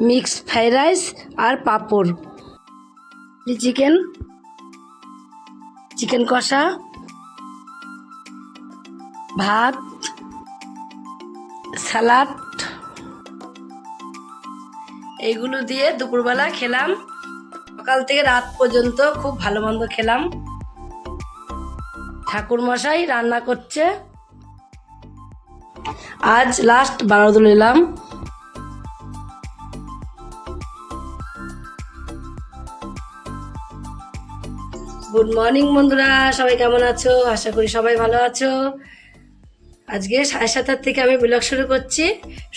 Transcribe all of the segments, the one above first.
Mixed fried rice আর পাঁপড়। Chicken chicken কষা, ভাত স্যালাড এইগুলো দিয়ে দুপুরবেলা খেলাম। সকাল থেকে রাত পর্যন্ত খুব ভালো মন্দ খেলাম। ঠাকুরমশাই রান্না করছে। আজ লাস্ট বারোদ নিলাম গুড মর্নিং বন্ধুরা। সবাই কেমন আছো? আশা করি সবাই ভালো আছো। আজকে সাড়ে সাতটার থেকে আমি ব্লগ শুরু করছি।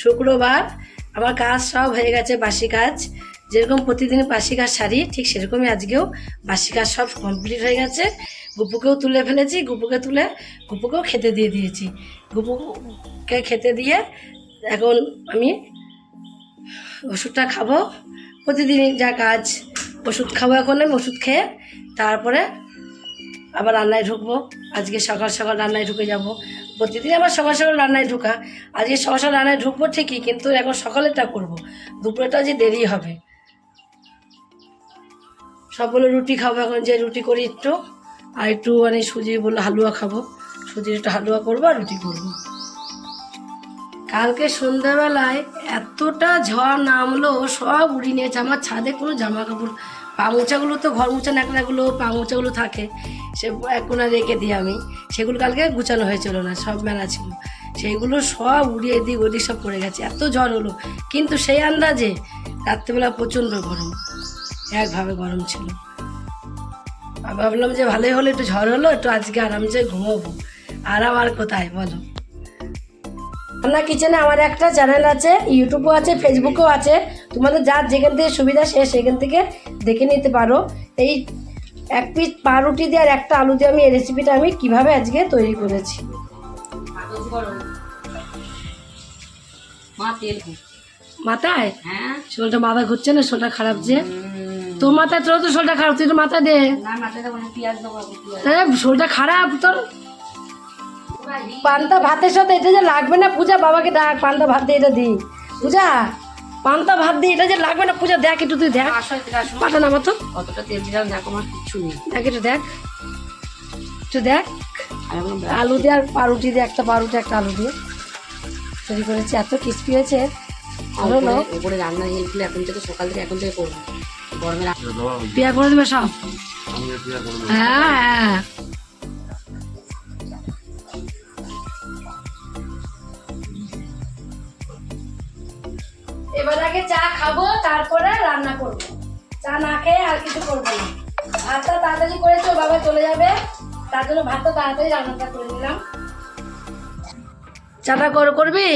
শুক্রবার। আমার কাজ সব হয়ে গেছে বাসি কাজ। যেরকম প্রতিদিন বাসি কাজ সারি, ঠিক সেরকমই আজকেও বাসি কাজ সব কমপ্লিট হয়ে গেছে। গুপুকেও তুলে ফেলেছি। গুপুকে তুলে গুপুকেও খেতে দিয়ে দিয়েছি। গুপুকে খেতে দিয়ে এখন আমি ওষুধটা খাব। প্রতিদিনই যা কাজ ওষুধ খাব এখন আমি, ওষুধ খেয়ে তারপরে আবার রান্নায় ঢুকবো। আজকে সকাল সকাল রান্নায় ঢুকে যাব। প্রতিদিন আবার সকাল সকাল রান্নায় ঢুকা। আজকে সকাল সকাল রান্নায় ঢুকবো ঠিকই, কিন্তু এখন সকালেরটা করব। দুপুরেটা যে দেরি হবে। সব রুটি খাব এখন, যে রুটি করি একটু, আর একটু মানে সুজি বলল হালুয়া খাব। সুজির একটু হালুয়া করব আর রুটি করব। কালকে সন্ধ্যাবেলায় এতটা ঝড় নামলো, সব উড়িয়ে নিয়েছে। আমার ছাদে কোনো জামা কাপড় পা মোচাগুলো তো ঘর মোচা ন্যাকড়াগুলো পা মোচাগুলো থাকে, সে এক কোনা রেখে দিই আমি। সেগুলো কালকে গুছানো হয়েছিল না, সব মেলা ছিল। সেইগুলো সব উড়িয়ে দিই ওদিক সব পড়ে গেছে, এত ঝড় হলো। কিন্তু সেই আন্দাজে রাত্রেবেলা প্রচণ্ড গরম, একভাবে গরম ছিল। ভাবলাম যে ভালোই হলো, একটু ঝড় হলো, একটু আজকে আরামসে ঘুমোবো। আরাম আর কোথায়, বলো? রান্না কিচেনে আমার একটা চ্যানেল আছে ইউটিউবও আছে ফেসবুকও আছে। তোমাদের যার যেখান থেকে সুবিধা সে সেখান থেকে দেখে নিতে পারো। এই এক পিস পাউরুটি দিয়ে আর একটা আলু দিয়ে আমি এই রেসিপিটা আমি কীভাবে আজকে তৈরি করেছি। মাথায়? হ্যাঁ। শোলটা মাথা ঘুরছে না? শোলটা খারাপ যে? তোর মাথায় তোর তো শোলটা খারাপ তুই তো মাথা দে। হ্যাঁ শোলটা খারাপ তোর? পান্তা ভাতের সাথে এটা যে লাগবে না পূজা বাবাকে ডাক পান্তা ভাত দিয়ে এটা দি পূজা পান্তা ভাত দিয়ে এটা যে লাগবে না পূজা দেখ একটু তুই দেখ। আসো এদিকে আসো পাঠা নামা তো। কতটা তেল দিলাম দেখো আমার কিচ্ছু নেই। দেখ একটু দেখ। একটু দেখ। আলু দিয়ে আর পাউরুটি দিয়ে একটা পাউরুটি একটা আলু দিয়ে। তৈরি করেছি এত ক্রিস্পি হয়েছে। ভালো না উপরে- রান্না হেল্পগুলো এখন থেকে সকাল থেকে এখন থেকে করব। গরমে পিয়া করে দেবে সব? হ্যাঁ হ্যাঁ। এবার আগে চা খাব তারপরে রান্না করব। চা না খেয়ে আর কিছু করব না। ভাতটা তাড়াতাড়ি করেছ বাবা চলে যাবে। তার জন্য ভাতটা তাড়াতাড়ি রান্নাটা করে দিলাম চাটা কর করবি?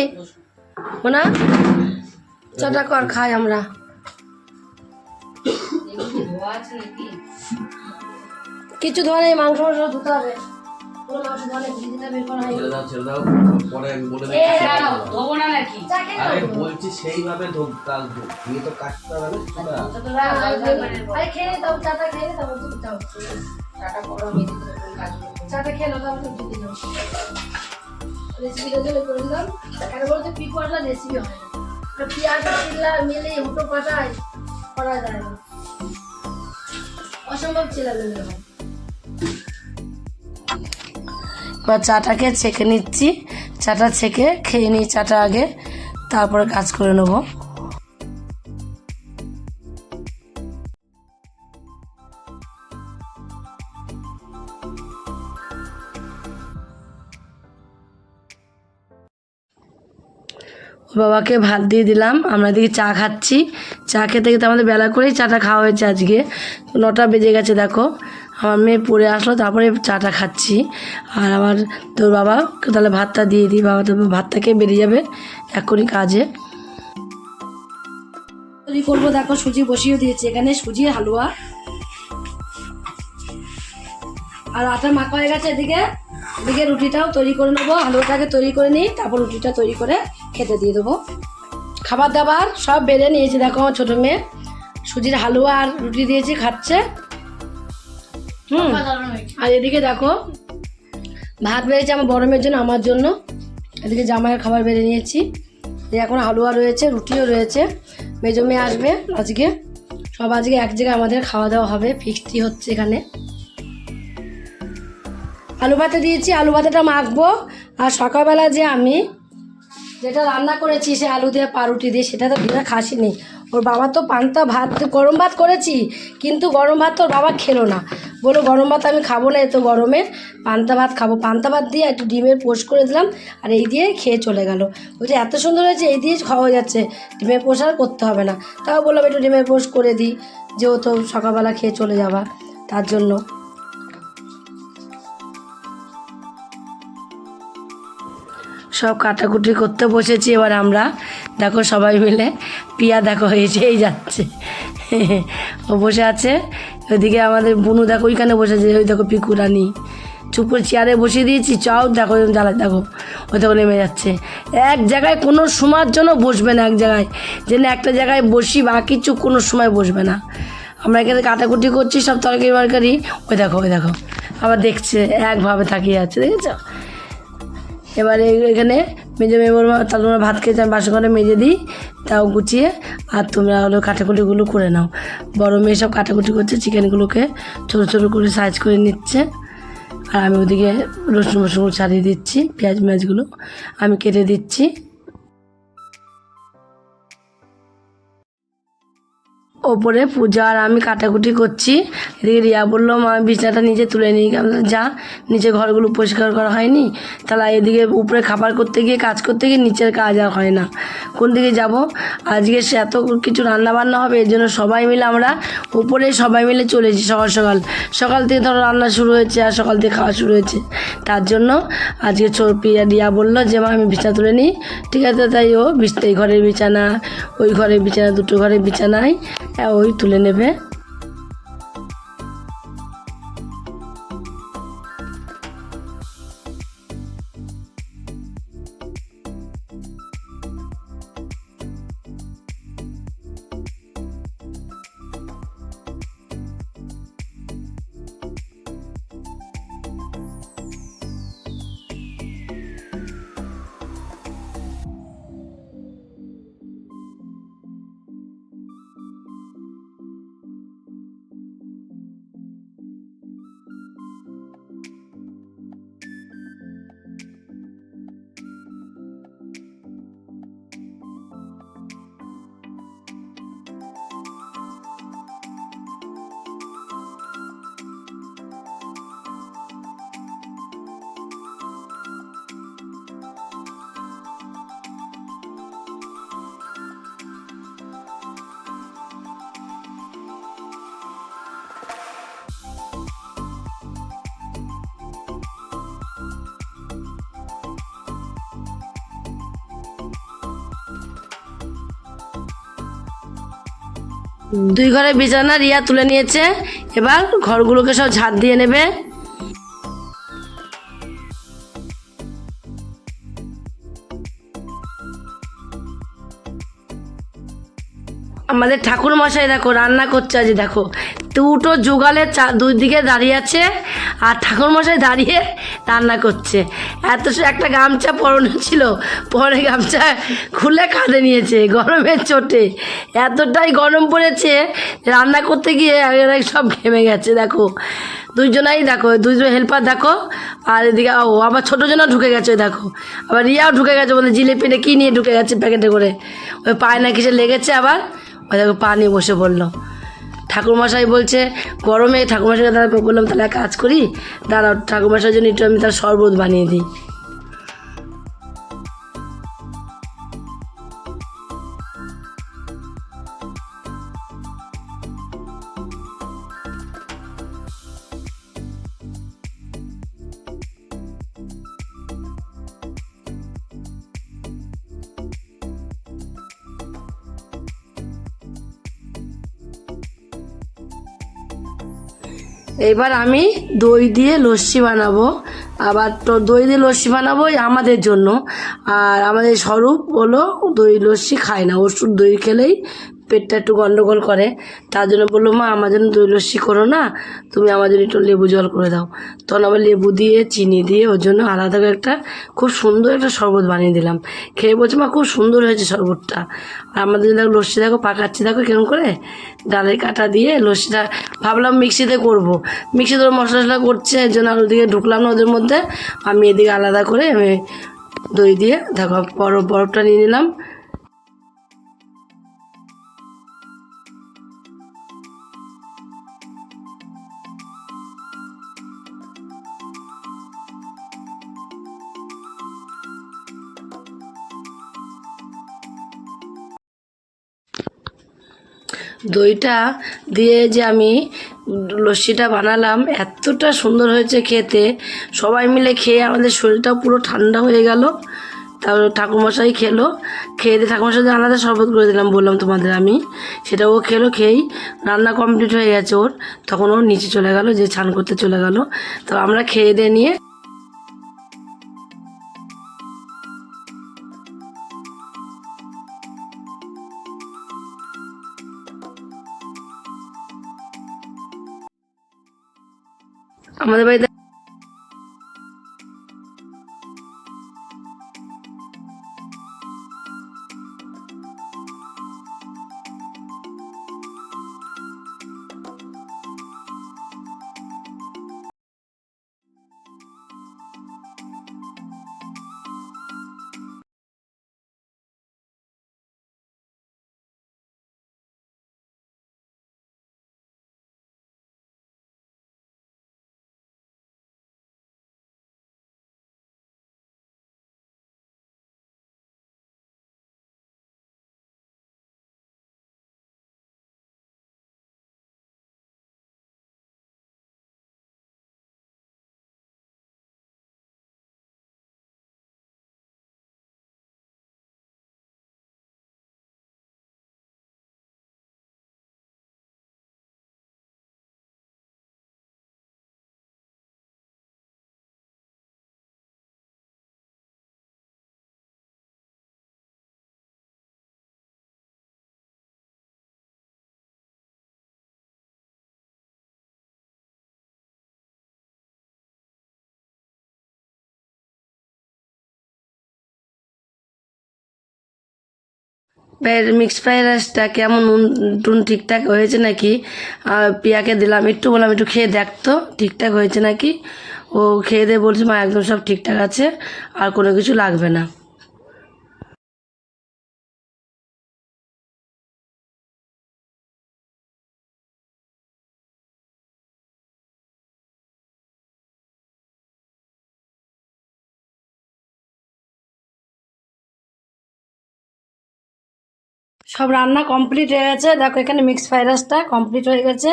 না চাটা কর খাই আমরা। কিছু ধোয়া নেই মাংস মাংস ধুতে হবে। ছেড়ে দাও ছেড়ে দাও। পরে আমি বলে না নাকি? আরে বলছি সেইভাবে তো কাটতে হবে আরে খেয়ে চাটা খেয়ে তুমি যাও। চাটা খেয়ে যাও। রেসিপিটা জন্য করে দিলাম কেন বলতে রেসিপি হয়। না পেঁয়াজ চিল্লা মিলে হুটো পাটায় করা যায় না। অসম্ভব মিলে হয় এবার চাটাকে ছেঁকে নিচ্ছি। চাটা ছেঁকে খেয়ে নিই চাটা আগে। তারপরে কাজ করে নেব। বাবাকে ভাত দিয়ে দিলাম। আমরা দিকে চা খাচ্ছি। চা খেতে খেতে আমাদের বেলা করেই চাটা খাওয়া হয়েছে আজকে। নটা বেজে গেছে, দেখো। আমার মেয়ে পড়ে আসলো, তারপরে চাটা খাচ্ছি। আর আমার তোর বাবা, তাহলে ভাতটা দিয়ে দিই, বাবা তো ভাতটা খেয়ে বেরিয়ে যাবে এখনই কাজে। তৈরি করব, দেখো সুজি বসিয়ে দিয়েছি, এখানে সুজি, হালুয়া। আর আটা মাখা হয়ে গেছে এদিকে। এদিকে রুটিটাও তৈরি করে নেব, হালুয়াটাকে তৈরি করে নিই, তারপর রুটিটা তৈরি করে খেতে দিয়ে দেবো। খাবার দাবার সব বেড়ে নিয়েছি, দেখো আমার ছোটো মেয়ে। সুজির হালুয়া আর রুটি দিয়েছি, খাচ্ছে। হুম। আর এদিকে দেখো ভাত বেড়েছে আমার বড় মেয়ের জন্য আমার জন্য। এদিকে জামাইয়ের খাবার বেড়ে নিয়েছি। এখন হালুয়া রয়েছে রুটিও রয়েছে। মেজো মেয়ে আসবে আজকে। সব আজকে এক জায়গায় আমাদের খাওয়া দাওয়া হবে ফিক্সটি হচ্ছে এখানে। আলু ভাতে দিয়েছি আলু ভাতেটা মাখবো। আর সকালবেলা যে আমি যেটা রান্না করেছি, সে আলু দিয়ে পাউরুটি দিয়ে, সেটা তো বিনা খাসি নেই। ওর বাবা তো পান্তা ভাত, গরম ভাত করেছি, কিন্তু গরম ভাত তো ওর বাবা খেলো না। বলো গরম ভাত আমি খাব না এত গরমে পান্তা ভাত খাব। পান্তা ভাত দিয়ে একটু ডিমের পোস্ট করে দিলাম, আর এই দিয়ে খেয়ে চলে গেল। বলছে এত সুন্দর হয়েছে, এই দিয়ে খাওয়া যাচ্ছে। ডিমের পোস্ট আর করতে হবে না। তাও বললাম, একটু ডিমের পোস্ট করে দিই, যেহেতু সকালবেলা খেয়ে চলে যাবা, তার জন্য। সব কাটাকুটি করতে বসেছি, এবার আমরা দেখো সবাই মিলে, পিয়া দেখো এসেই যাচ্ছে। ও বসে আছে, ওইদিকে আমাদের বুনু দেখো ওইখানে বসেছে ওই দেখো পিকু, রানী। চুপ করে চেয়ারে বসিয়ে দিয়েছি, চাও, দেখো জ্বালা দেখো ওই দেখো নেমে যাচ্ছে। এক জায়গায় কোনো সময়ের জন্য বসবে না, এক জায়গায়। যেন একটা জায়গায় বসি বা কিছু কোনো সময় বসবে না। আমরা এখানে কাটাকুটি করছি, সব তরকারি বরকারি ওই দেখো ওই দেখো, আবার দেখছে, একভাবে তাকিয়ে আছে, দেখেছ? এবারে এখানে মেজে মেয়ে বলব তাহলে তোমরা ভাত খেয়েছে, আমি বাসন করে মেজে দিই, তাও গুছিয়ে, আর তোমরা হলো কাটাকুটিগুলো করে নাও। বড় মেয়ে সব কাটাকুটি করছে, চিকেনগুলোকে ছোটো ছোটো করে সাইজ করে নিচ্ছে। আর আমি ওদিকে রসুন মসুন ছাড়িয়ে দিচ্ছি পেঁয়াজ মেয়াজগুলো আমি কেটে দিচ্ছি। ওপরে পূজা আর আমি কাটাকুটি করছি। এদিকে রিয়া বলল, মা বিছানাটা নিচে তুলে নিই। যা নিচে ঘরগুলো পরিষ্কার করা হয়নি। তাহলে এদিকে উপরে খাবার করতে গিয়ে, কাজ করতে গিয়ে নিচের কাজ আর হয় না। কোন দিকে যাব? আজকে সে এত কিছু রান্না বান্না হবে, এর জন্য সবাই মিলে আমরা উপরে সবাই মিলে চলেছি সকাল সকাল। সকাল থেকে ধরো রান্না শুরু হয়েছে আর সকাল থেকে খাওয়া শুরু হয়েছে। তার জন্য আজকে পিয়া রিয়া বলল যে, মা, আমি বিছানা তুলে নিই। ঠিক আছে, তাই ও বিছ, এই ঘরের বিছানা, ওই ঘরের বিছানা, দুটো ঘরের বিছানায় ওই তুলে নেবে। দুই ঘরের বিছানা রিয়া তুলে নিয়েছে। এবার ঘরগুলোকে সব ঝাড় দিয়ে নেবে। আমাদের ঠাকুর মশাই দেখো, রান্না করছে আজ, দেখো। দুটো যুগালে চা দুই দিকে দাঁড়িয়ে আছে, আর ঠাকুর মশাই দাঁড়িয়ে রান্না করছে। এত সে একটা গামছা পরনে ছিল, পরে গামছা খুলে কাঁধে নিয়েছে, গরমের চোটে। এতটাই গরম পড়েছে, রান্না করতে গিয়ে সব ঘেমে গেছে, দেখো। দুইজনাই দেখো দুইজন হেল্পার দেখো, আর এদিকে, ও আবার ছোটো জনও ঢুকে গেছে, দেখো। আবার রিয়াও ঢুকে গেছে, বলে জিলিপিটা কী নিয়ে ঢুকে গেছে প্যাকেটে করে। ওই পায়ে না কিসে লেগেছে আবার। ওই দেখো, পা নিয়ে বসে পড়ল। ঠাকুরমশাই বলছে, গরমে ঠাকুরমশাই তারা বললাম তাহলে কাজ করি দাদা ঠাকুরমশাইয়ের জন্য একটু আমি তার শরবত বানিয়ে দিই। এবার আমি দই দিয়ে লস্যি বানাবো। আবার তো দই দিয়ে লস্যি বানাবো আমাদের জন্য। আর আমাদের স্বরূপ হলো দই লস্যি খায় না, ওষুধ দই খেলেই পেটটা একটু গন্ডগোল করে, তার জন্য বলল, মা, আমার জন্য দই লস্যি করো না, তুমি আমার জন্য একটু লেবু জল করে দাও। তখন আবার লেবু দিয়ে, চিনি দিয়ে, ওর জন্য আলাদা করে একটা খুব সুন্দর একটা শরবত বানিয়ে দিলাম। খেয়ে বলছে, মা, খুব সুন্দর হয়েছে শরবতটা। আর আমাদের দেখো লস্যি দেখো, পাকাচ্ছি দেখো কেমন করে, ডালের কাটা দিয়ে লস্যিটা ভাবলাম মিক্সিতে করব। মিক্সিতে মশলা টশলা করছে, এর জন্য আর ওদিকে ঢুকলাম না ওদের মধ্যে। আমি এদিকে আলাদা করে আমি দই দিয়ে, দেখো, বরফ, বরফটা নিয়ে নিলাম। দইটা দিয়ে যে আমি লস্যিটা বানালাম, এতটা সুন্দর হয়েছে খেতে। সবাই মিলে খেয়ে আমাদের শরীরটাও পুরো ঠান্ডা হয়ে গেল। তারপর ঠাকুরমশাই খেলো। খেয়ে দিয়ে ঠাকুরমশাই আলাদা শরবত করে দিলাম, বললাম তোমাদের আমি। সেটা ও খেলো, খেয়েই রান্না কমপ্লিট হয়ে গেছে ওর। তখন ও নিচে চলে গেল, যে ছান করতে চলে গেল। তো আমরা খেয়ে দিয়ে নিয়ে আমাদের বাড়িতে মিক্স ফ্রাইড রাইসটা কেমন নুন টুন ঠিকঠাক হয়েছে নাকি? পিয়াকে দিলাম, একটু বললাম, একটু খেয়ে দেখতো ঠিকঠাক হয়েছে নাকি? ও খেয়ে দিয়ে বলছে, মা, একদম সব ঠিকঠাক আছে, আর কোনো কিছু লাগবে না। সব রান্না কমপ্লিট হয়ে গেছে। দেখো, এখানে মিক্স ফ্রাইড রাইসটা কমপ্লিট হয়ে গেছে।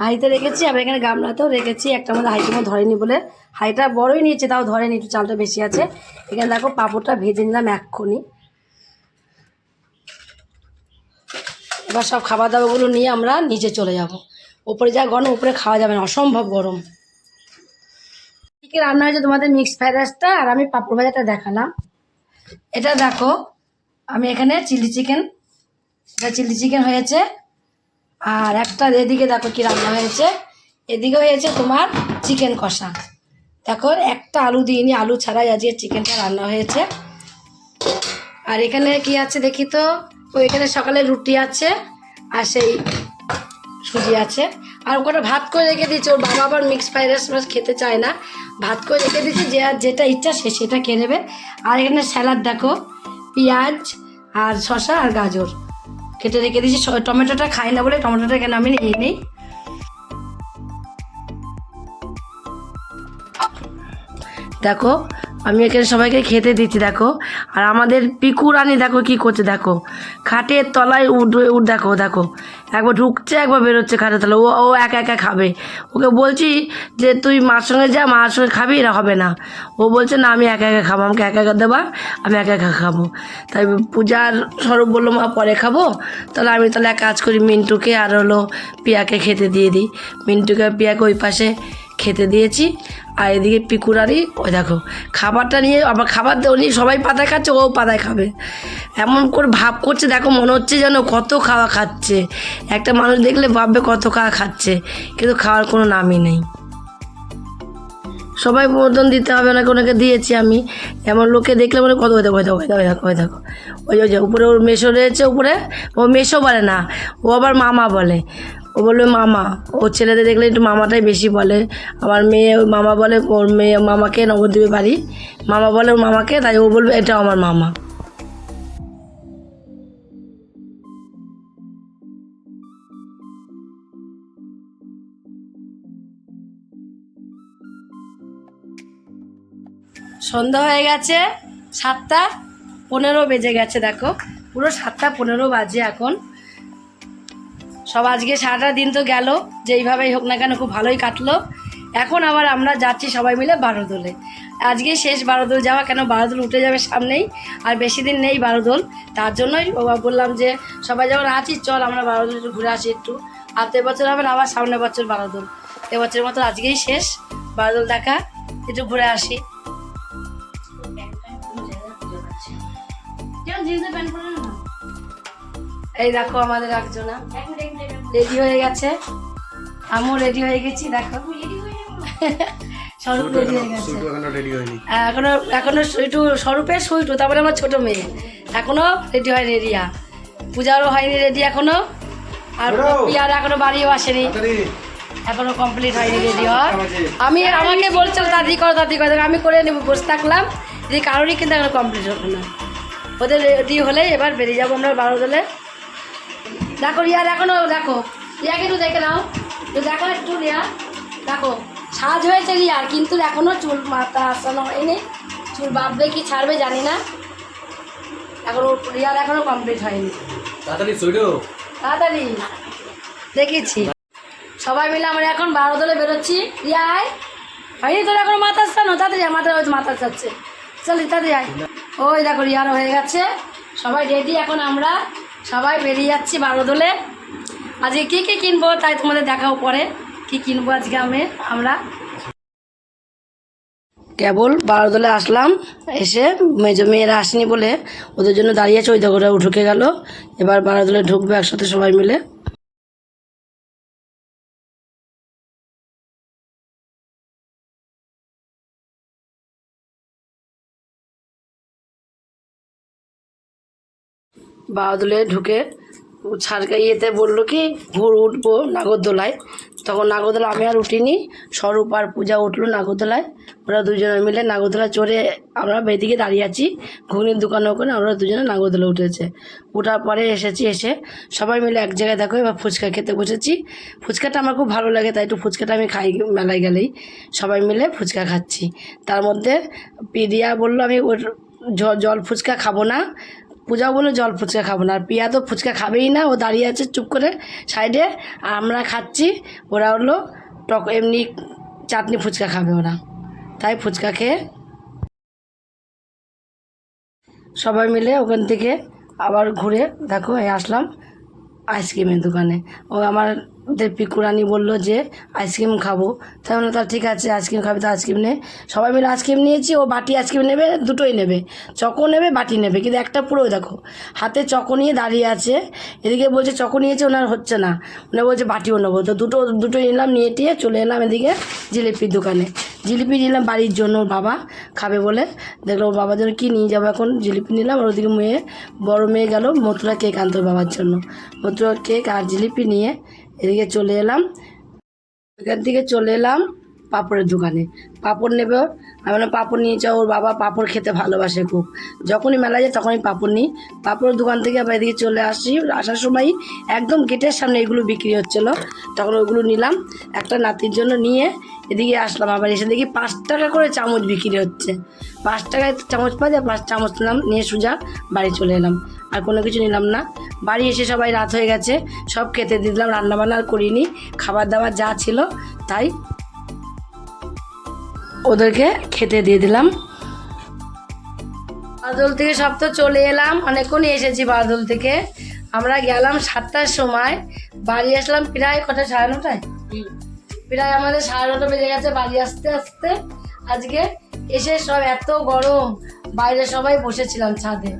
হাঁড়িতে রেখেছি, আবার এখানে গামলাতেও রেখেছি। একটা মধ্যে হাঁড়ির মধ্যে ধরেনি বলে। হাঁড়িটা বড়ই নিয়েছে, তাও ধরেনি, একটু চালটা বেশি আছে। এখানে দেখো, পাঁপড়টা ভেজে নিলাম এক্ষুনি। এবার সব খাবার দাবারগুলো নিয়ে আমরা নিচে চলে যাব। ওপরে যা গরম উপরে খাওয়া যাবে না। অসম্ভব গরম। ঠিক রান্না হয়েছে তোমাদের মিক্স ফ্রাইড রাইসটা আর আমি পাঁপড় ভাজাটা দেখালাম। এটা দেখো, আমি এখানে চিলি চিকেন এটা চিলি চিকেন হয়েছে। আর একটা এদিকে দেখো কি রান্না হয়েছে। এদিকে হয়েছে তোমার চিকেন কষা। দেখো, একটা আলু দিইনি, আলু ছাড়াই আজকে চিকেনটা রান্না হয়েছে। আর এখানে কি আছে দেখি তো? ও, এখানে সকালে রুটি আছে আর সেই সুজি আছে। আর ওখানে ভাত করে রেখে দিয়েছে। ওর বাবা আবার মিক্স ফ্রাইড রাইস খেতে চায় না। ভাত করে রেখে দিয়েছে, যে আর যেটা ইচ্ছা সে সেটা খেয়ে নেবে। আর এখানে স্যালাড দেখো, পেঁয়াজ আর শসা আর গাজর। কেটে রেখে দিয়েছি। টমেটোটা খাই না বলে টমেটোটা কেন আমি নিয়ে নিই। দেখো, আমি এখানে সবাইকে খেতে দিচ্ছি, দেখো। আর আমাদের পিকু রানী দেখো কি করছে, দেখো। খাটের তলায় উড উড দেখো দেখো। একবার ঢুকছে, একবার বেরোচ্ছে খাটে, তাহলে ও ও একা একা খাবে। ওকে বলছি যে, তুই মার সঙ্গে যা, মার সঙ্গে খাবি, না হবে না। ও বলছে, না, আমি একা একা খাব, আমাকে একা একা দেবা, আমি একা একা খাব। তাই পূজার স্বরূপ বলল, মা, পরে খাব? তাহলে আমি তাহলে এক কাজ করি, মিন্টুকে আর হলো পিয়াকে খেতে দিয়ে দিই। মিন্টুকে পিয়াকে ওই পাশে খেতে দিয়েছি। আর এদিকে পিকুরারি, ওই দেখো, খাবারটা নিয়ে আবার খাবার নিয়ে সবাই পাতায় খাচ্ছে, ও পাতায় খাবে। এমন করে ভাব করছে, দেখো মনে হচ্ছে যেন কত খাওয়া খাচ্ছে। একটা মানুষ দেখলে ভাববে কত খাওয়া খাচ্ছে, কিন্তু খাওয়ার কোনো নামই নেই। সবাই মতন দিতে হবে না ওনাকে দিয়েছি আমি। এমন লোকে দেখলে মনে কত, ওই দেখো ওই দেখো ওই দেখো ওই দেখো, ওই যে উপরে ওর মেশো রয়েছে, উপরে। ও মেশো বলে না, ও আবার মামা বলে। ও বলবে মামা। ও ছেলেদের দেখলে একটু মামাটাই বেশি বলে। আমার মেয়ে, ওই মামা বলে, ওর মেয়ে, মামাকে নবদ্বীপে বাড়ি। মামা বলে, ওর মামাকে? তাই ও বলবে এটা আমার মামা। সন্ধ্যা হয়ে গেছে, সাতটা পনেরো বেজে গেছে, দেখো। পুরো সাতটা পনেরো বাজে এখন। সব আজকে সারাটা দিন তো গেল যেইভাবেই হোক না কেন খুব ভালোই কাটলো। এখন আবার আমরা যাচ্ছি সবাই মিলে বারোদোলে। আজকে শেষ বারোদোল যাওয়া, কেন বারোদোল উঠে যাবে সামনেই, আর বেশি দিন নেই বারোদোল। তার জন্যই বললাম যে, সবাই যখন আছি, চল আমরা বারোদোল একটু ঘুরে আসি একটু। আর তো এবছর হবে না, আবার সামনের বছর বারোদোল। এবছরের মতো আজকেই শেষ। বারোদোল দেখা, একটু ঘুরে আসি। এই দেখো আমাদের একজনা। রেডি হয়ে গেছে? আমিও রেডি হয়ে গেছি দেখো। স্বরূপ রেডি হয়ে গেছে। হ্যাঁ, এখনও এখনও সুইটু স্বরূপের সুইটু তারপরে আমার ছোট মেয়ে। এখনও রেডি হয়নি রিয়া পূজারও হয়নি রেডি এখনও। আর পিয়ার এখনও বাড়িও আসেনি। এখনও কমপ্লিট হয়নি রেডি হয়। আমি আমাকে বলছিল দাদি করো দাদি করো। আমি করে নেব বসে থাকলাম। যে কারোরই কিন্তু এখনও কমপ্লিট হলো না। ওদের রেডি হলে এবার বেরিয়ে যাব আমরা বারো দলে। দেখো রিয়ার এখনও দেখো। রিয়াকে একটু দেখে নাও। দেখো একটু রিয়া দেখো। সাজ হয়েছে রিয়ার কিন্তু এখনও চুল মাথা আসানো হয়নি। চুল বাঁধবে কি ছাড়বে জানি না। এখনও রিয়ার এখনও কমপ্লিট হয়নি। তাড়াতাড়ি তাড়াতাড়ি। দেখেছি। সবাই মিলে আমরা এখন বারো দলে বেরোচ্ছি। রিয়া আয়। হয়নি তোর এখন মাথা স্থানো তাড়াতাড়ি মাথা ওই তো মাথা চাচ্ছে চলি তাড়াতাড়ি আয়। ওই দেখো রিয়ার হয়ে গেছে। সবাই রেডি এখন আমরা সবাই বেরিয়ে যাচ্ছি বারো দোলে আজকে কী কী কিনবো তাই তোমাদের দেখাও পরে। কি কিনবো আজকে আমি, আমরা? কেবল বারো দোলে আসলাম, এসে মেজো মেয়েরা আসেনি বলে ওদের জন্য দাঁড়িয়ে দেখো ওরা ঢুকে গেল। এবার বারো দোলে ঢুকবে একসাথে সবাই মিলে। বাদলে ঢুকে ছাড়কা ইয়েতে বলল কি ঘুর উঠবো নাগরদোলায়। তখন নাগরদোলা আমি আর উঠিনি, স্বরূপ আর পূজা উঠল নাগরদোলায়। ওরা দুজনে মিলে নাগরদোলা চড়ে আমরা বেদিকে দাঁড়িয়ে আছি, ঘুগনির দোকানে ওখানে ওরা দুজনে নাগরদোলা উঠেছে। ওঠার পরে এসেছি এসে সবাই মিলে এক জায়গায় দেখো, এবার ফুচকা খেতে বসেছি। ফুচকাটা আমার খুব ভালো লাগে, তাই একটু ফুচকাটা আমি খাই মেলায় গেলেই। সবাই মিলে ফুচকা খাচ্ছি। তার মধ্যে পিডিয়া বলল, আমি ওর জল ফুচকা খাব না পূজা বলে জল ফুচকা খাব না। আর পিয়া তো ফুচকা খাবেই না, ও দাঁড়িয়ে আছে চুপ করে সাইডে। আর আমরা খাচ্ছি, ওরা হলো টক, এমনি চাটনি ফুচকা খাবে ওরা। তাই ফুচকা খেয়ে সবাই মিলে ওখান থেকে আবার ঘুরে, দেখো আসলাম আইসক্রিমের দোকানে। ও আমার ওদের পিকুরানি বলল যে, আইসক্রিম খাব। তাই বললাম তা ঠিক আছে, আইসক্রিম খাবে, তো আইসক্রিম নে। সবাই মিলে আইসক্রিম নিয়েছি, ও বাটি আইসক্রিম নেবে, দুটোই নেবে। চকো নেবে, বাটি নেবে, কিন্তু একটা পুরো দেখো, হাতে চকো নিয়ে দাঁড়িয়ে আছে। এদিকে বলছে, চকো নিয়েছে, ওনার হচ্ছে না। ওনার বলছে, বাটিও নেব। তো দুটো, দুটোই নিলাম নিয়ে টিয়ে চলে এলাম এদিকে জিলিপির দোকানে। জিলিপি নিলাম বাড়ির জন্য, ওর বাবা খাবে বলে। দেখল, ওর বাবার জন্য কী নিয়ে যাব এখন? জিলিপি নিলাম, আর ওদিকে মেয়ে, বড় মেয়ে গেল, মথুরা কেক আনতো বাবার জন্য। মথুরা কেক আর জিলিপি নিয়ে এদিকে চলে এলাম। এখান থেকে চলে এলাম পাঁপড়ের দোকানে। পাঁপড় নেবে আমি বললাম, পাঁপড় নিয়ে যাও, ওর বাবা পাঁপড় খেতে ভালোবাসে খুব। যখনই মেলা যায় তখনই পাঁপড় নিই। পাঁপড়ের দোকান থেকে আবার এদিকে চলে আসি। আসার সময় একদম গেটের সামনে এগুলো বিক্রি হচ্ছিল। তখন ওগুলো নিলাম। একটা নাতির জন্য নিয়ে এদিকে আসলাম। আবার এসে দেখি পাঁচ টাকা করে চামচ বিক্রি হচ্ছে। পাঁচ টাকায় চামচ পাওয়া যায়, পাঁচ চামচ নিলাম। নিয়ে সোজা বাড়ি চলে এলাম। আর কোনো কিছু নিলাম না। বাড়ি এসে সবাই রাত হয়ে গেছে সব খেতে দিয়ে দিলাম রান্নাবান্না আর করিনি খাবার দাবার যা ছিল তাই ওদেরকে খেতে দিয়ে দিলাম। বাদল থেকে সব তো চলে এলাম অনেকক্ষণই এসেছি বাদল থেকে। আমরা গেলাম সাতটার সময় বাড়ি আসলাম প্রায় কটা সাড়ে নটায়? প্রায় আমাদের সাড়ে নটা বেজে গেছে বাড়ি আসতে আসতে। আজকে এসে সব এত গরম বাইরে সবাই বসেছিলাম ছাদে।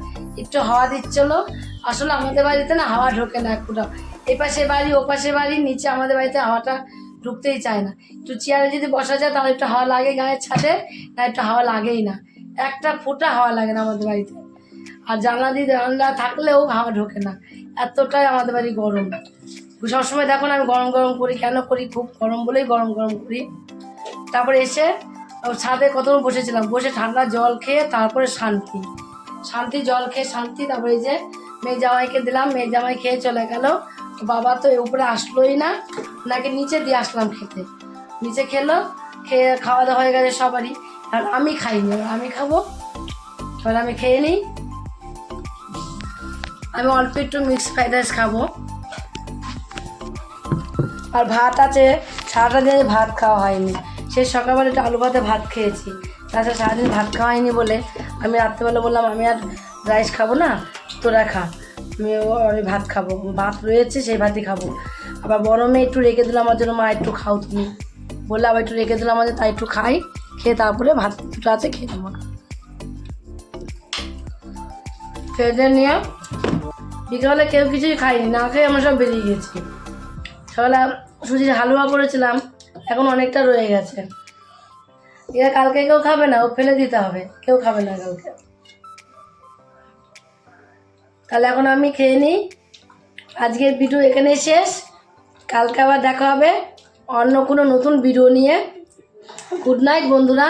একটু হাওয়া দিচ্ছিল। আসলে আমাদের বাড়িতে না হাওয়া ঢোকে না একটুটা এই পাশে বাড়ি, ও পাশে বাড়ি, নিচে আমাদের বাড়িতে হাওয়াটা ঢুকতেই চায় না। একটু চেয়ারে যদি বসা যায়, তাহলে একটু হাওয়া লাগে গায়ের ছাদে, না একটু হাওয়া লাগেই না। একটা ফোঁটা হাওয়া লাগে না আমাদের বাড়িতে। আর জানলা দিয়ে জানলা থাকলেও হাওয়া ঢোকে না। এতটাই আমাদের বাড়ি গরম। সবসময় দেখো আমি গরম গরম করি, কেন করি? খুব গরম বলেই গরম গরম করি। তারপরে এসে ছাদে কতক্ষণ বসেছিলাম? বসে ঠান্ডা জল খেয়ে তারপরে শান্তি। শান্তি জল খেয়ে শান্তি, তারপরে যে মেয়ে জামাইকে দিলাম, মেয়ে জামাই খেয়ে চলে গেল। বাবা তো উপরে আসলোই না নাকি নিচে দিয়ে আসলাম খেতে। নিচে খেলো, খেয়ে খাওয়া দাওয়া হয়ে গেছে সবারই। আর আমি খাইনি আমি খাব। এবার আমি খেয়ে নিই। আমি অল্প একটু মিক্স ফ্রাইড রাইস খাব। আর ভাত আছে, সারাটা দিনে ভাত খাওয়া হয়নি। সেই সকালবেলা একটু আলু ভাতে ভাত খেয়েছি। তাছাড়া সারাদিন ভাত খাওয়া হয়নি বলে আমি রাত্রেবেলা বললাম, আমি আর রাইস খাব না, তোরা খা। আমি আমি ভাত খাব, ভাত রয়েছে, সেই ভাতই খাব। আবার বড় মেয়ে একটু রেখে দিলাম আমার জন্য, মা, একটু খাও তুমি। বললে, আবার একটু রেখে দিলাম আমাদের, তাই একটু খাই, খেয়ে তারপরে ভাত দুটো আছে, খেয়ে নেব। খেয়ে নিয়ে বিকালে কেউ কিছুই খাইনি না খেয়ে আমরা সব বেরিয়ে গেছি। সকালে সুজির হালুয়া করেছিলাম, এখন অনেকটা রয়ে গেছে। এরা কালকে কেউ খাবে না, ও ফেলে দিতে হবে। কেউ খাবে না কালকে। তাহলে এখন আমি খেয়ে নিই। আজকের ভিডিও এখানেই শেষ। কালকে আবার দেখা হবে অন্য কোনো নতুন ভিডিও নিয়ে। গুড নাইট বন্ধুরা।